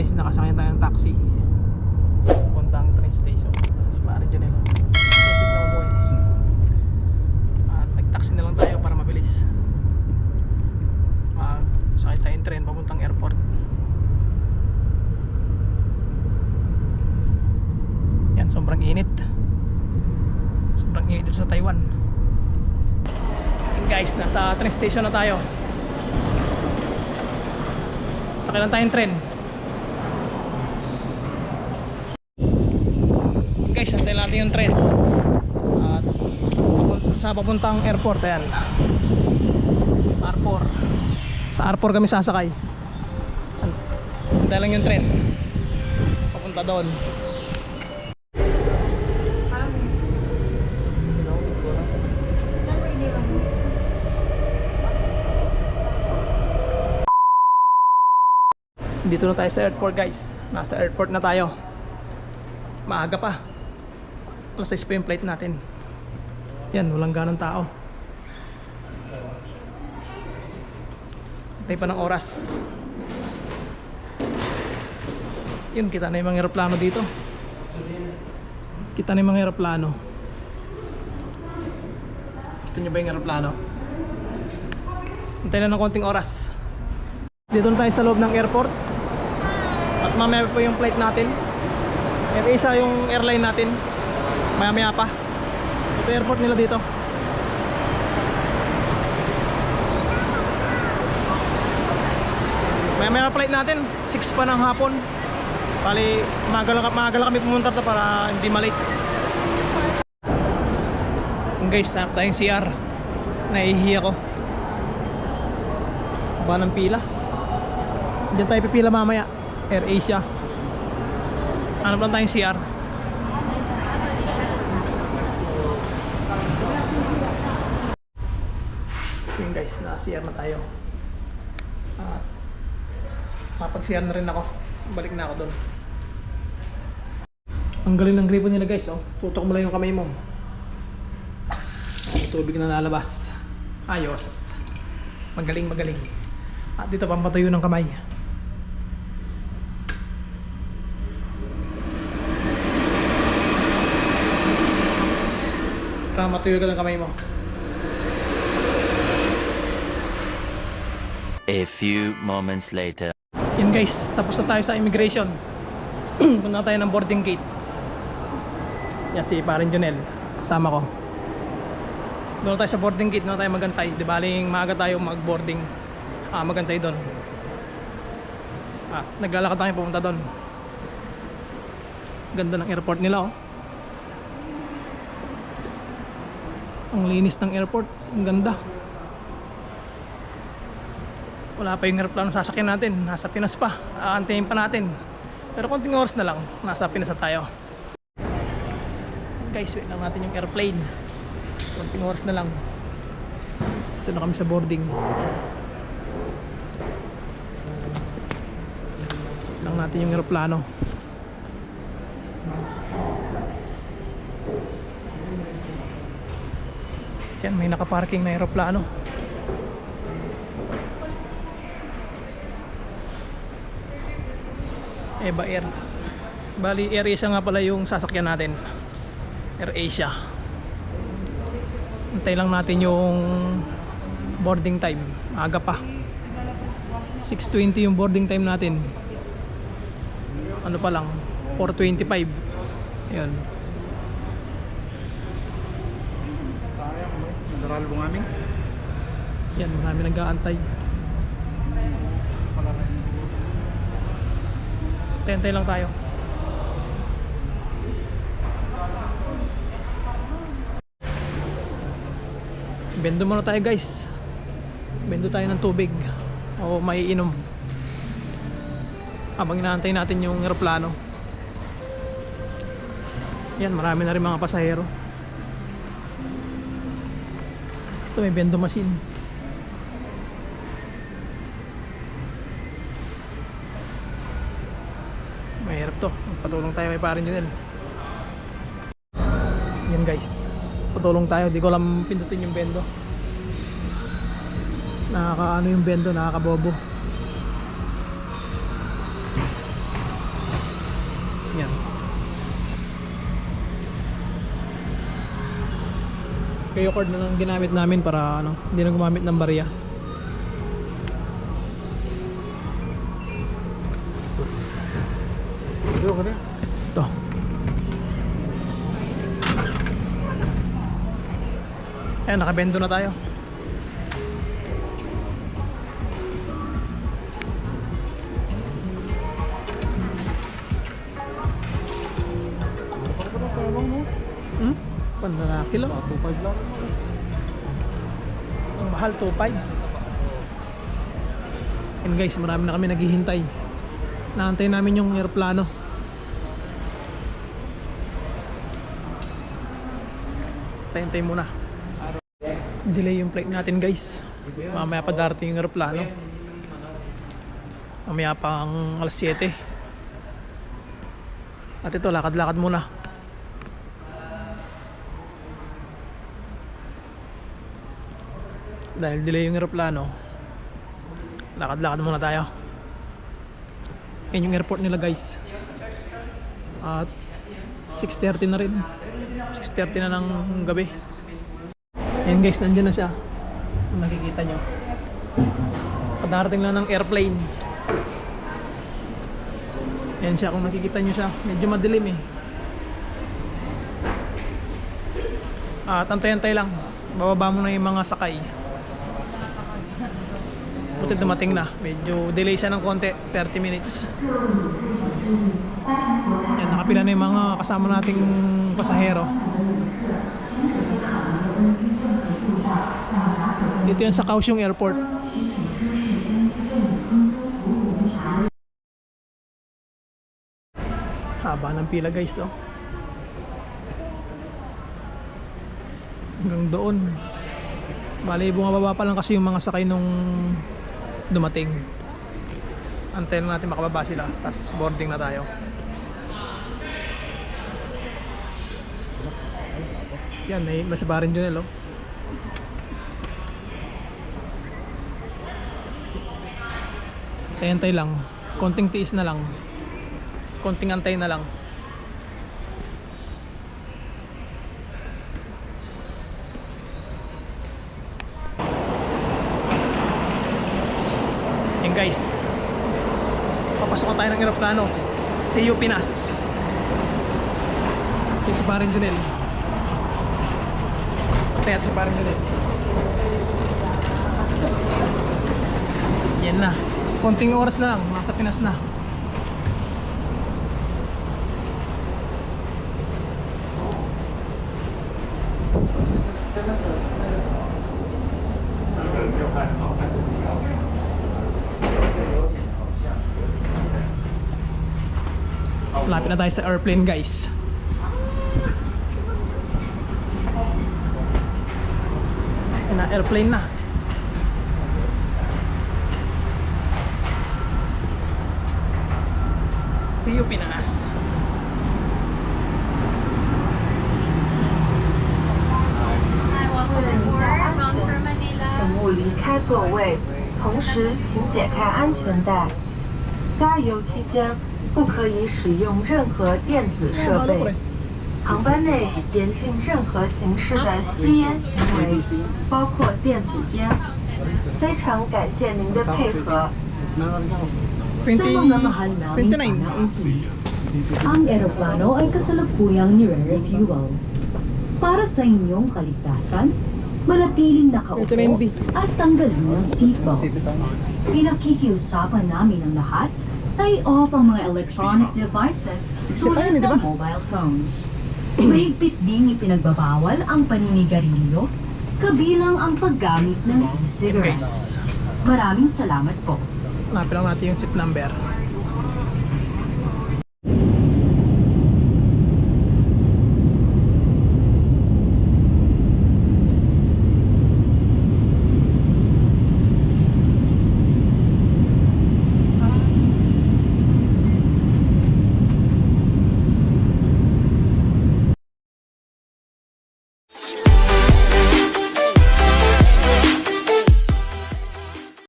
guys, nakasakyan tayo ng taxi. Puntang train station. Si pare dyan nila. Kapit na umuwi. At nag-taxi na lang tayo para mabilis. Uh, sakay tayong train papuntang airport. Yan, sobrang init. Sobrang init dito sa Taiwan. Yan guys, nasa train station na tayo. Sakay lang tayong tren. Yung tren. At sa papuntang airport, ayan. Arpor. Sa Arpor kami sasakay. Antay lang yung tren. Papunta doon. Dito na tayo sa airport guys. Nasa airport na tayo. Maaga pa. Alas 6 pa yung flight natin. Yan, walang ganong tao. Hintay pa ng oras. Yun, kita na yung mga aeroplano dito. Kita na yung mga aeroplano. Kita nyo ba yung aeroplano? Hintay na ng konting oras. Dito na tayo sa loob ng airport. At mamaya pa yung flight natin. Air Asia yung airline natin. Maya maya pa. Ito airport nila dito. Maya maya flight natin. 6 pa ng hapon. Bali, maaga lang, kami pumunta to para hindi malate. Guys, hanap tayong CR. Nahihiya ko. Ba ng pila? Diyan tayo pipila mamaya. Air Asia. Hanap lang tayong CR. Yun guys, na CR na tayo. At kapag CR na rin ako, balik na ako doon. Ang galing ng gripo nila guys, oh. Tutok mo lang yung kamay mo. Ang tubig na lalabas. Ayos. Magaling, magaling. At dito pampatuyo ng kamay. Para matuyo ka ng kamay mo. A few moments later. Yan guys, tapos na tayo sa immigration. Punta tayo ng boarding gate. Yan si Parin Jonel. Kasama ko. Doon tayo sa boarding gate, doon tayo magantay. Di baling maaga tayo mag-boarding. Ah, magantay doon. Ah, naglalakad tayo pupunta doon. Ganda ng airport nila oh. Ang linis ng airport. Ang ganda. Wala pa yung aeroplano sasakyan natin. Nasa Pinas pa. Aantayin pa natin. Pero konting oras na lang. Nasa Pinas na tayo. Guys, wait lang natin yung airplane. Konting oras na lang. Ito na kami sa boarding. Lang natin yung aeroplano. Diyan, may nakaparking na aeroplano. Eva Air. Bali, Air Asia nga pala yung sasakyan natin. Air Asia. Antay lang natin yung boarding time. Aga pa. 6.20 yung boarding time natin. Ano pa lang? 4.25. Ayun. Nadaral mo amin? Yan, marami nag-aantay. Tentay lang tayo. Bendo muna tayo guys. Bendo tayo ng tubig o may inom. Habang inaantay natin yung aeroplano. Yan, marami na rin mga pasahero. Ito may bendo machine. dito patulong tayo kay parin Junel. Yan guys. Patulong tayo. Di ko alam pindutin yung bendo. Nakaka ano yung bendo nakakabobo. Yan. Kayo cord na lang ginamit namin para ano hindi na gumamit ng barya Ito. Ayan, nakabendo na tayo. Hmm? Panlalaki lang. 2.5 lang. Ang mahal, 2.5. And guys, marami na kami naghihintay. Naantay namin yung aeroplano. Tayantay muna. Delay yung flight natin guys. Mamaya pa darating yung aeroplano. Mamaya pang alas 7. At ito, lakad-lakad muna. Dahil delay yung aeroplano, lakad-lakad muna tayo. Yan yung airport nila guys. At 6.30 na rin. 6.30 na ng gabi. Yan guys, nandiyan na siya. Kung nakikita nyo. Kadarating lang ng airplane. Yan siya, kung nakikita nyo siya. Medyo madilim eh. At antay-antay lang. Bababa mo na yung mga sakay. Buti dumating na. Medyo delay siya ng konti. 30 minutes. Nakapila na yung mga kasama nating pasahero. Dito yan sa Kaohsiung Airport. Haba ng pila guys, oh. Hanggang doon. Bali, bumababa pa lang kasi yung mga sakay nung dumating. Antayin natin makababa sila. Tapos boarding na tayo. Yan, may masibarin dyan, oh. Antay lang. Konting tiis na lang. Konting antay na lang. Yan guys. Papasok tayo ng aeroplano. See you Pinas. Yung si Parin Junel. Kaya si Parin Junel. Yan na. Konting oras na lang. Nasa Pinas na. Lapit na tayo sa airplane guys. Na, airplane na. See you Pinas. Bound for Manila. 请勿离开座位，同时请解开安全带。加油期间不可以使用任何电子设备。航班内严禁任何形式的吸烟行为，包括电子烟。非常感谢您的配合。 20, Sa mga mahal naming 29. panauhin, ang eroplano ay kasalukuyang nire-refuel. Para sa inyong kaligtasan, manatiling nakaupo 29B. at tanggalin ang seatbelt. Pinakikiusapan namin ang lahat na i-off ang mga electronic devices 65 tulad yun, di ba? ng mobile phones. Mahigpit ding ipinagbabawal ang paninigarilyo, kabilang ang paggamit ng e-cigarettes. Maraming salamat po. Hanapin lang natin yung seat number.